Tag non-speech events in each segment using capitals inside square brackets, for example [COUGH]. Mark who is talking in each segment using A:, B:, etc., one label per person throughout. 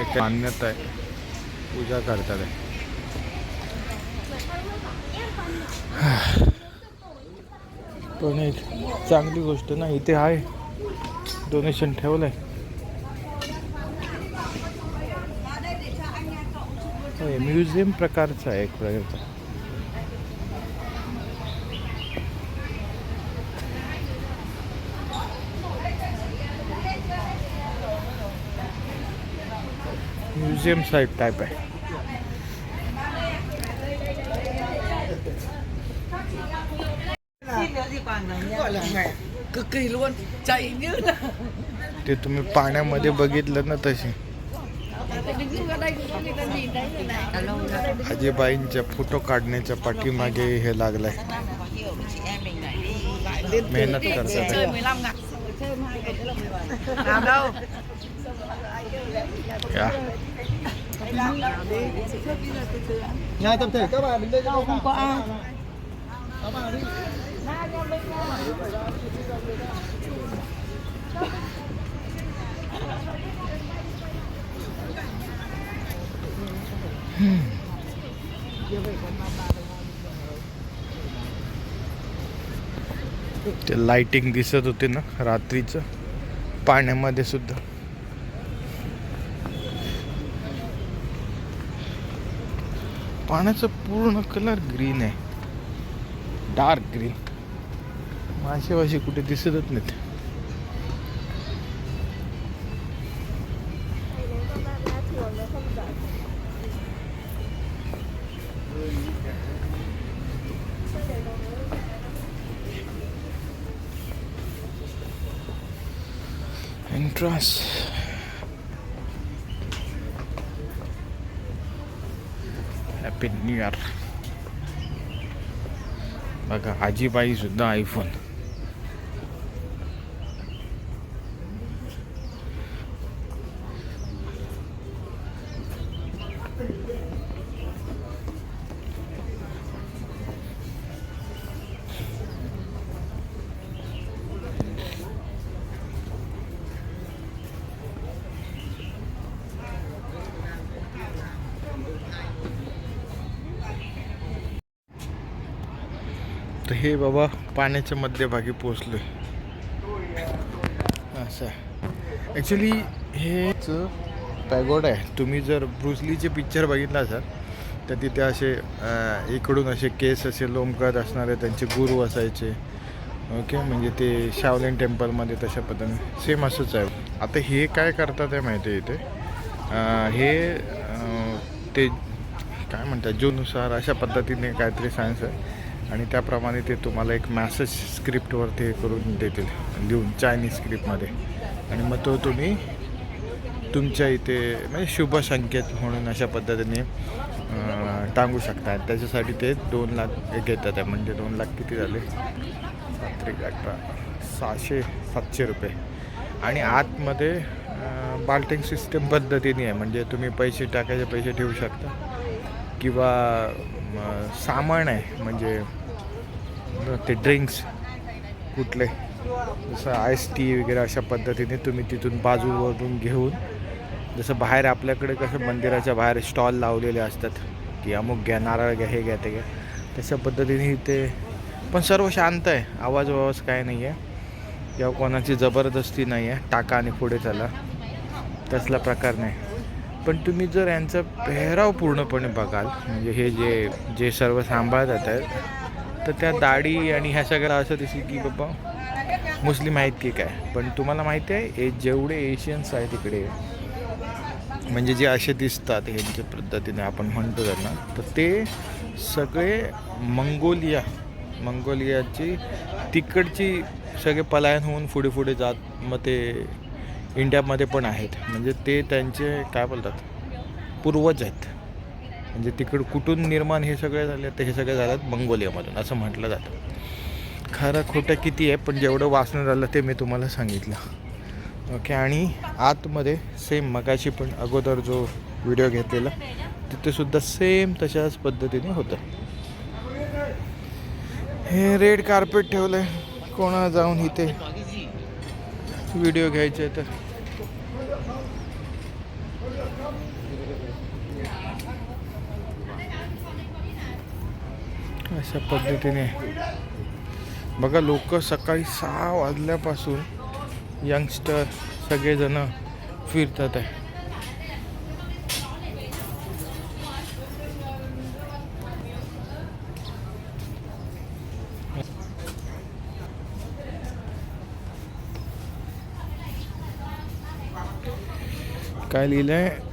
A: एक मान्यता आहे. पूजा करतात. आहे पण एक चांगली गोष्ट ना इथे आहे. डोनेशन ठेवलंय. होय, म्युझियम प्रकारचा आहे एक प्रकारचा. म्युझियम साईट टाईप आहे. ते तुम्ही पाण्यामध्ये बघितलं ना तसे आजीबाईंच्या फोटो काढण्याच्या पाठीमागे हे लागलंय. मेहनत करतात. या.
B: Chơi
A: आहे.
B: 15 ngặt xong rồi chơi hai ngày nữa là 17 nào đâu
A: या.
C: Nhà tập thể các bạn đứng đây cho
B: không có ai Các bạn đi.
A: ते लाइटिंग दिसत होते ना रात्रीचं पाण्यामध्ये सुद्धा पाण्याचं पूर्ण कलर ग्रीन आहे. डार्क ग्रीन मासे वाशी कुठे दिसतच नाहीत. एंट्रन्स हॅपी न्यू बघा आजीबाई सुद्धा आयफोन तर हे बाबा पाण्याच्या मध्यभागी पोचलोय असं. ॲक्च्युली हेच पॅगोड आहे. तुम्ही जर ब्रुसलीचे पिक्चर बघितला असाल तर तिथे असे इकडून असे केस असे लोंबकत असणारे त्यांचे गुरु असायचे. ओके म्हणजे ते शावलिन टेम्पलमध्ये तशा पद्धतीने. सेम असंच आहे. आता हे काय करतात आहे माहिती आहे इथे? हे ते काय म्हणतात? जूनुसार अशा पद्धतीने काहीतरी सायन्स आहे. आणि त्याप्रमाणे ते तुम्हाला एक मॅसेज स्क्रिप्टवर ते करून देतील लिहून चायनीज स्क्रिप्टमध्ये आणि मग तो तुम्ही तुमच्या इथे म्हणजे शुभ संकेत म्हणून अशा पद्धतीने टांगू शकता. त्याच्यासाठी ते दोन लाख घेतात आहे म्हणजे दोन लाख किती झाले? सात्रिक अठरा सहाशे सातशे रुपये. आणि आतमध्ये बाल्टिंग सिस्टम पद्धतीने आहे. म्हणजे तुम्ही पैसे टाकायचे पैसे ठेवू शकता. किंवा सामान आहे म्हणजे ते ड्रिंक्स कुठले जसं आईस टी वगैरे अशा पद्धतीने तुम्ही तिथून बाजूवरून घेऊन जसं बाहेर आपल्याकडे कसं मंदिराच्या बाहेर स्टॉल लावलेले असतात की अमुक घ्या नारळ घ्या हे घ्या ते घ्या तशा पद्धतीने ते पण सर्व शांत आहे आवाज आवाज काय नाही आहे किंवा कोणाची जबरदस्ती नाही आहे टाका आणि पुढे चला तसला प्रकार नाही. पण तुम्ही जर यांचा पेहराव पूर्णपणे बघाल म्हणजे हे जे जे सर्व सांभाळत आहेत तर त्या दाढी आणि ह्या सगळ्या असं दिसेल की बाबा मुस्लिम आहेत की काय? पण तुम्हाला माहिती आहे हे जेवढे एशियन्स आहेत तिकडे म्हणजे जे असे दिसतात ह्यांच्या पद्धतीने आपण म्हणतो त्यांना तर ते सगळे मंगोलिया मंगोलियाची तिकडची सगळे पलायन होऊन पुढे पुढे जात मग ते इंडियामध्ये पण आहेत. म्हणजे ते त्यांचे काय बोलतात? पूर्वज आहेत. म्हणजे तिकडं कुठून निर्माण हे सगळे झाले तर हे सगळे झालं मंगोलियामधून असं म्हटलं जातं. खरं खोटं किती आहे पण जेवढं वाचणं झालं ते मी तुम्हाला सांगितलं. ओके आणि आतमध्ये सेम मगाशी पण अगोदर जो व्हिडिओ घेतलेला तिथेसुद्धा सेम तशाच पद्धतीने होतं. हे रेड कार्पेट ठेवलं आहे कोणा जाऊन इथे व्हिडिओ घ्यायचे तर. अशा पद्धतीने. बघा लोक सकाळी सहा वाजल्यापासून यंगस्टर सगळेजण फिरतात आहे. काय लिहिलं आहे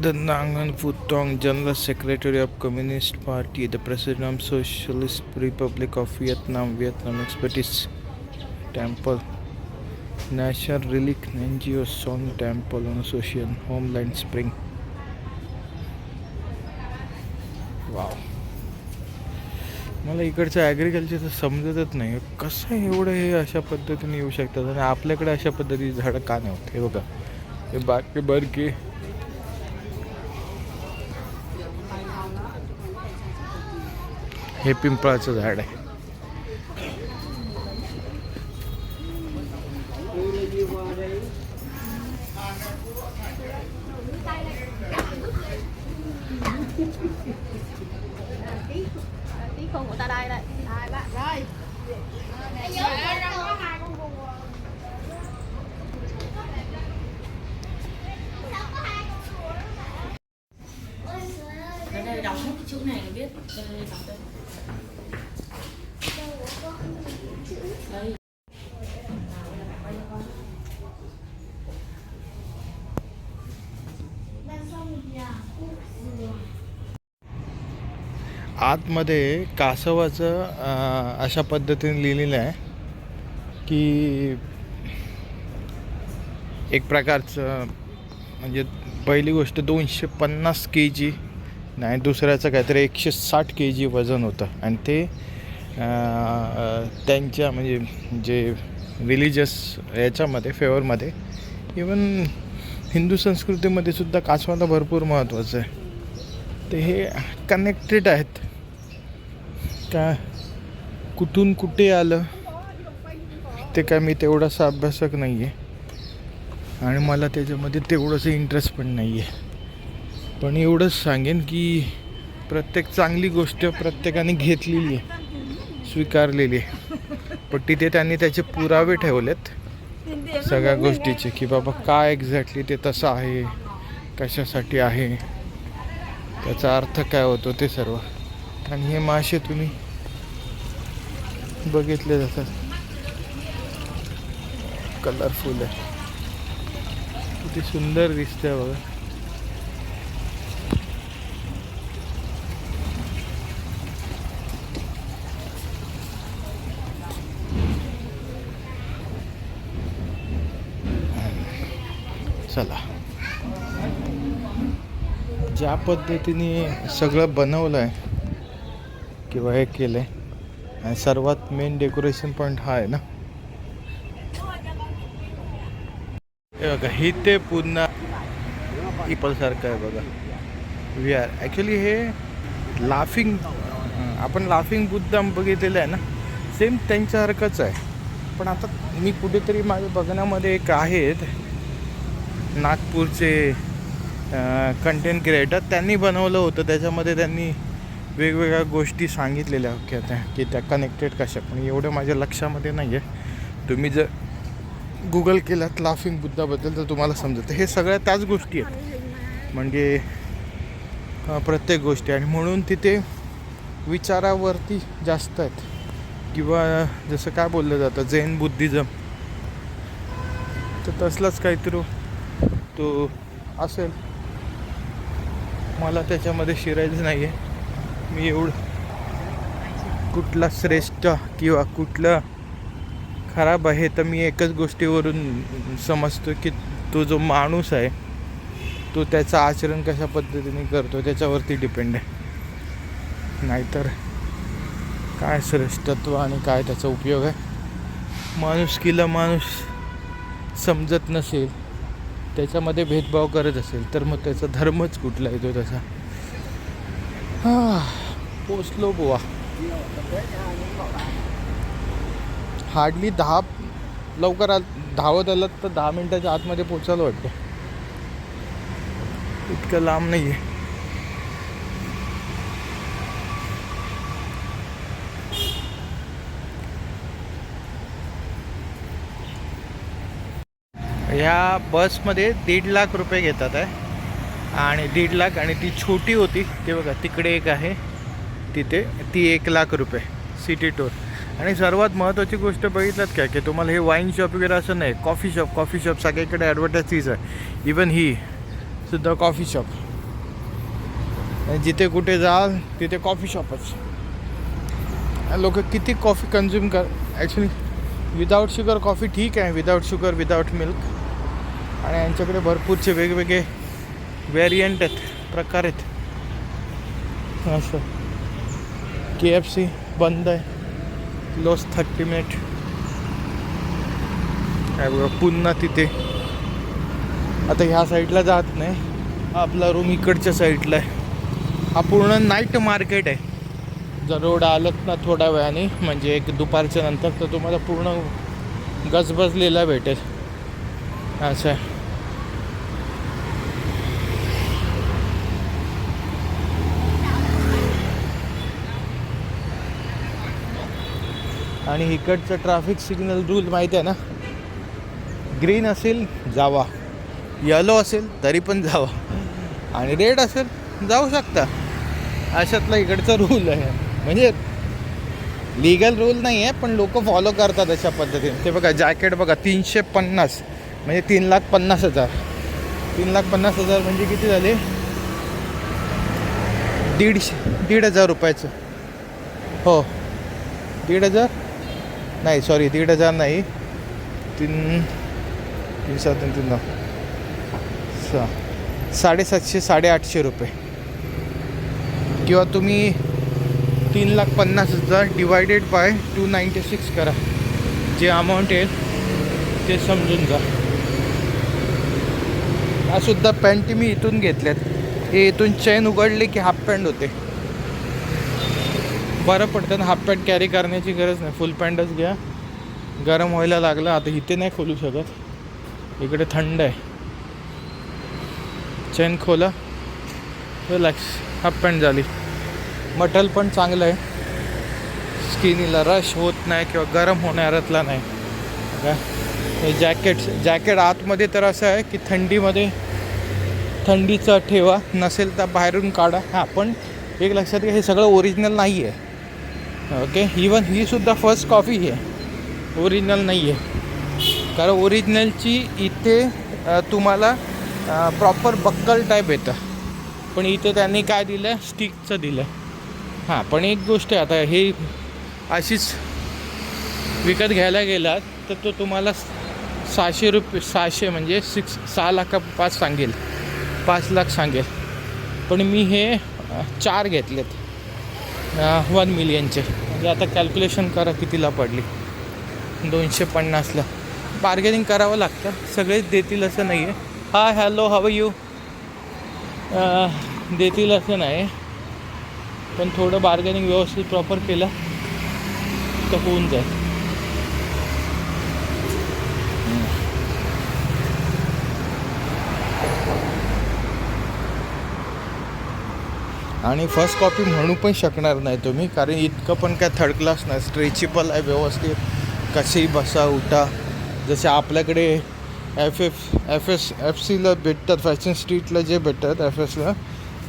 A: The Nangan Futong, General Secretary of Communist Party, the President of Socialist Republic of Vietnam, Vietnam Expertise Temple, National Relic NGO Song Temple on Association, Homeland Spring. Wow मला इकडचं ॲग्रिकल्चरचं समजतच नाही कसं एवढं हे अशा पद्धतीने येऊ शकतात आणि आपल्याकडे अशा पद्धतीची झाडं का नाही होत हे बघा हे बारके बारके हे पिंपळाचं झाड आहे
B: tí con của ta đây đây đây bạn rồi
D: Ở
A: आतमध्ये कासवाचं अशा पद्धतीने लिहिलेलं आहे की एक प्रकारचं म्हणजे पहिली गोष्ट दोनशे पन्नास के जी नाही दुसऱ्याचं काहीतरी एकशे साठ के जी वजन होतं. आणि ते त्यांच्या म्हणजे जे रिलिजियस याच्यामध्ये फेवरमध्ये इवन हिंदू संस्कृतीमध्ये सुद्धा कासवाला भरपूर महत्त्वाचं आहे. ते हे कनेक्टेड आहेत. काय? कुठून कुठे आलं? ते काय मी तेवढासा अभ्यासक नाही आहे आणि मला त्याच्यामध्ये तेवढंसं इंटरेस्ट पण नाही आहे पण एवढंच सांगेन की प्रत्येक चांगली गोष्ट प्रत्येकाने घेतलेली आहे. स्वीकारलेली आहे. पण तिथे त्यांनी त्याचे पुरावे ठेवलेत. सगळ्या गोष्टीचे की बाबा काय एक्झॅक्टली ते तसं आहे कशासाठी आहे त्याचा अर्थ काय होतो ते सर्व. आणि हे मासे तुम्ही बघितले जातात. कलरफुल आहे. किती सुंदर दिसतंय बघा. चला. ज्या पद्धतीने सगळं बनवलं आहे किंवा हे केलं आहे आणि सर्वात मेन डेकोरेशन पॉईंट हा आहे ना. हे बघा ही ते पुन्हा इपलसारखं आहे बघा. वी आर ॲक्च्युली हे लाफिंग आपण लाफिंग बुद्धा बघितलेलं आहे ना. सेम त्यांच्यासारखंच आहे. पण आता मी कुठेतरी माझ्या बघण्यामध्ये एक आहेत. नागपूरचे कंटेंट क्रिएटर त्यांनी बनवलं होतं. त्याच्यामध्ये त्यांनी वेगवेगळ्या गोष्टी सांगितलेल्या होत्या त्या की त्या कनेक्टेड कशा. पण एवढं माझ्या लक्षामध्ये नाही आहे. तुम्ही जर गुगल केलात लाफिंग बुद्धाबद्दल तर तुम्हाला समजतं. हे सगळ्या त्याच गोष्टी आहेत. म्हणजे प्रत्येक गोष्टी. आणि म्हणून तिथे विचारावरती जास्त आहेत. किंवा जसं काय बोललं जातं जैन बुद्धिझम. तर तसलाच काहीतरी तो असेल. मला त्याच्यामध्ये शिरायचं नाही आहे मी एवढं कुठला श्रेष्ठ किंवा कुठलं खराब आहे तर मी एकच गोष्टीवरून समजतो की तो जो माणूस आहे तो त्याचं आचरण कशा पद्धतीने करतो त्याच्यावरती डिपेंड आहे. नाहीतर काय श्रेष्ठत्व आणि काय त्याचा उपयोग आहे? माणुसकीला माणूस समजत नसेल त्याच्यामध्ये भेदभाव करत असेल तर मग त्याचा धर्मच कुठला येतो त्याचा? [SIGHS] पोचलो बुवा. हार्डली दहा लवकर आल धावत आलात तर दहा मिनटाच्या आतमध्ये पोचायला वाटतं. इतकं लांब नाही आहे ह्या बसमध्ये दीड लाख रुपये घेतात आहे आणि दीड लाख आणि ती छोटी होती. ते बघा तिकडे एक आहे. तिथे ती एक लाख रुपये सिटी टूर. आणि सर्वात महत्त्वाची गोष्ट बघितलात काय? की तुम्हाला हे वाईन शॉप वगैरे असं नाही. कॉफी शॉप कॉफी शॉप सगळीकडे ॲडव्हर्टाईज तीच आहे. इवन ही सुद्धा कॉफी शॉप आणि जिथे कुठे जाल तिथे कॉफी शॉपच लोक किती कॉफी कन्झ्युम कर ॲक्च्युली विदाऊट शुगर कॉफी ठीक आहे. विदाऊट शुगर विदाऊट मिल्क आणि यांच्याकडे भरपूरचे वेगवेगळे व्हेरियंट आहेत प्रकार आहेत. असं. के एफ सी बंद आहे. लोस थर्टी मिनिट काय बघा पुन्हा तिथे. आता ह्या साईडला जात नाही. आपला रूम इकडच्या साईडला आहे. हा पूर्ण नाईट मार्केट आहे. जर रोड आलत ना थोड्या वेळाने म्हणजे एक दुपारच्या नंतर तर तुम्हाला पूर्ण गजबजलेला भेटेल. असं आहे. आणि इकडचं ट्रॅफिक सिग्नल रूल माहिती आहे ना? ग्रीन असेल जावा. येलो असेल तरी पण जावा. आणि रेड असेल जाऊ शकता. अशातला इकडचा रूल आहे. म्हणजे लिगल रूल नाही आहे पण लोक फॉलो करतात अशा पद्धतीने. ते बघा जॅकेट बघा तीनशे पन्नास. म्हणजे तीन लाख पन्नास हजार. तीन लाख पन्नास हजार म्हणजे किती झाले? दीडशे दीड हजार रुपयाचं. हो. दीड हजार नाही सॉरी दीड हजार नाही. तीन तीन सात तीन तीन नऊ. साडेसातशे साडेआठशे रुपये. किंवा तुम्ही तीन लाख पन्नास हजार divided by two ninety six करा. जे अमाऊंट येईल ते समजून जा हा सुद्धा पॅन्ट मी इथून घेतल्यात. हे इथून चैन उघडले की हाफ पॅन्ट होते. बरं पडतं ना हाफ पॅन्ट कॅरी करण्याची गरज नाही. फुल पॅन्टच घ्या. गरम व्हायला लागलं आता इथे नाही खोलू शकत. इकडे थंड आहे. चेन खोला. रिलॅक्स हाफ पॅन्ट झाली. मटल पण चांगलं आहे. स्किनीला रश होत नाही किंवा गरम होणाऱ्यातला नाही. का हे जॅकेट जॅकेट आतमध्ये तर असं आहे की थंडीमध्ये थंडीचं ठेवा. नसेल तर बाहेरून काढा. हां पण एक लक्षात घ्या हे सगळं ओरिजिनल नाही आहे ओके इवन ही सुद्धा फर्स्ट कॉफी आहे ओरिजिनल नाही आहे कारण ओरिजिनलची इथे तुम्हाला प्रॉपर बक्कल टाईप येतं. पण इथे त्यांनी काय दिलं? स्टिकचं दिलं. हां पण एक गोष्ट आहे आता हे अशीच विकत घ्यायला गेलात तर तो तुम्हाला सहाशे रुपये सहाशे म्हणजे सिक्स सहा लाखापास सांगेल. पाच लाख सांगेल. पण मी हे चार घेतलेत. वन मिलियनचे म्हणजे आता कॅल्क्युलेशन करा कितीला पडली. दोनशे पन्नासला. बार्गेनिंग करावं लागतं. सगळेच देतील असं नाही आहे हा हॅलो हव यू देतील असं नाही. पण थोडं बार्गेनिंग व्यवस्थित प्रॉपर केलं तर होऊन जाईल. आणि फर्स्ट कॉपी म्हणू पण शकणार नाही तुम्ही कारण इतकं पण काय थर्ड क्लास नाही. स्ट्रेचेबल आहे व्यवस्थित. कसेही बसा उठा. जसे आपल्याकडे F F F S F सीला भेटतात फॅशन स्ट्रीटला जे भेटतात एफ एसला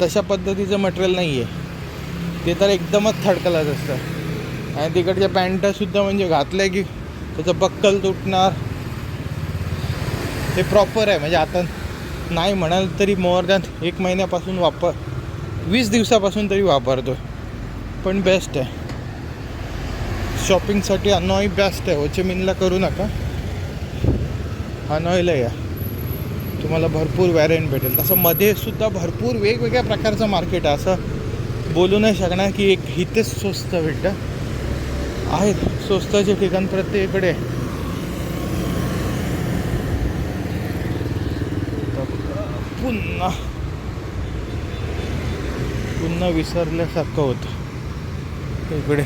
A: तशा पद्धतीचं मटेरियल नाही आहे ते तर एकदमच थर्ड क्लास असतं. आणि तिकडच्या पॅन्टासुद्धा म्हणजे घातल्या की त्याचं बक्कल तुटणार. हे प्रॉपर आहे. म्हणजे आता नाही म्हणाल तरी मोर दॅन एक महिन्यापासून वापर वीस दिवसापासून तरी वापरतो पण बेस्ट आहे. शॉपिंगसाठी अनॉय बेस्ट आहे. होचेमिनला करू नका. अनॉयला या तुम्हाला भरपूर व्हॅरियंट भेटेल. तसं मध्ये सुद्धा भरपूर वेगवेगळ्या प्रकारचं मार्केट आहे. असं बोलू नाही शकणार की एक हितेच स्वस्त भेटतं. आहेत. स्वस्ताचे ठिकाण प्रत्येकडे. पुन्हा पुन्हा विसरल्यासारखं होतं. इकडे.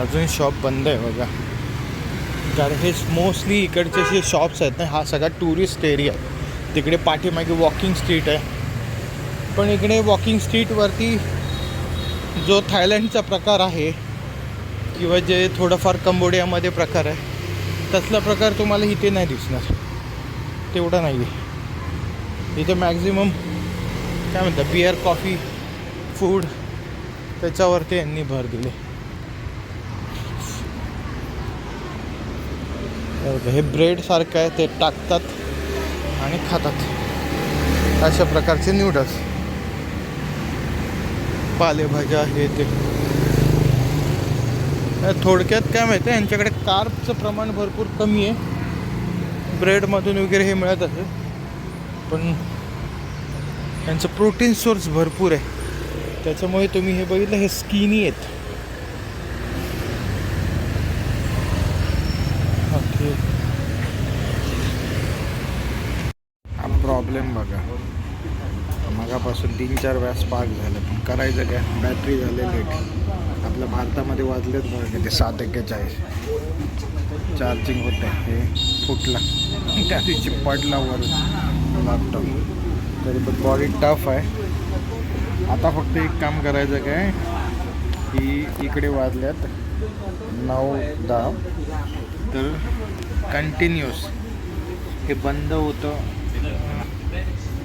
A: अजून शॉप बंद आहे बघा. कारण हे मोस्टली इकडचे जे शॉप्स आहेत ना हा सगळा टुरिस्ट एरिया आहे. तिकडे पाठीमागे वॉकिंग स्ट्रीट आहे. पण इकडे वॉकिंग स्ट्रीटवरती जो थायलंडचा प्रकार आहे किंवा जे थोडंफार कंबोडियामध्ये प्रकार आहे तसला प्रकार तुम्हाला इथे नाही दिसणार. तेवढा नाही आहे इथे मॅक्झिमम काय म्हणतात बिअर कॉफी फूड त्याच्यावरती यांनी भर दिले. हे ब्रेडसारखं ब्रेड सारखं आहे ते टाकतात आणि खातात. अशा प्रकारचे न्यूडल्स पालेभाज्या हे ते. थोडक्यात काय माहिती आहे यांच्याकडे कार्बचं प्रमाण भरपूर कमी आहे. ब्रेडमधून वगैरे हे मिळत असेल. पण त्यांचं प्रोटीन सोर्स भरपूर आहे. त्याच्यामुळे तुम्ही हे बघितलं हे स्किनी आहेत. ओके. हा प्रॉब्लेम बघा. मगापासून तीन चार वेळा स्पार्क झालं पण करायचं काय? बॅटरी झाले लेट आपल्या भारतामध्ये वाजलेच बघा किती सात एक्केचाळीस. चार्जिंग होते हे फुटला. [LAUGHS] त्या दिवशी पडला वर लॅपटॉप तरी पण बॉडी टफ आहे. आता फक्त एक काम करायचं काय की इकडे वाजल्यात नऊ दहा. तर कंटिन्युअस हे बंद होतं.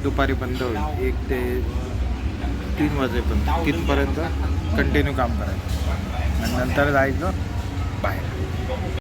A: दुपारी बंद होईल. एक ते तीन वाजेपर्यंत. तिथपर्यंत कंटिन्यू काम करायचं. आणि नंतर जायचं बाहेर.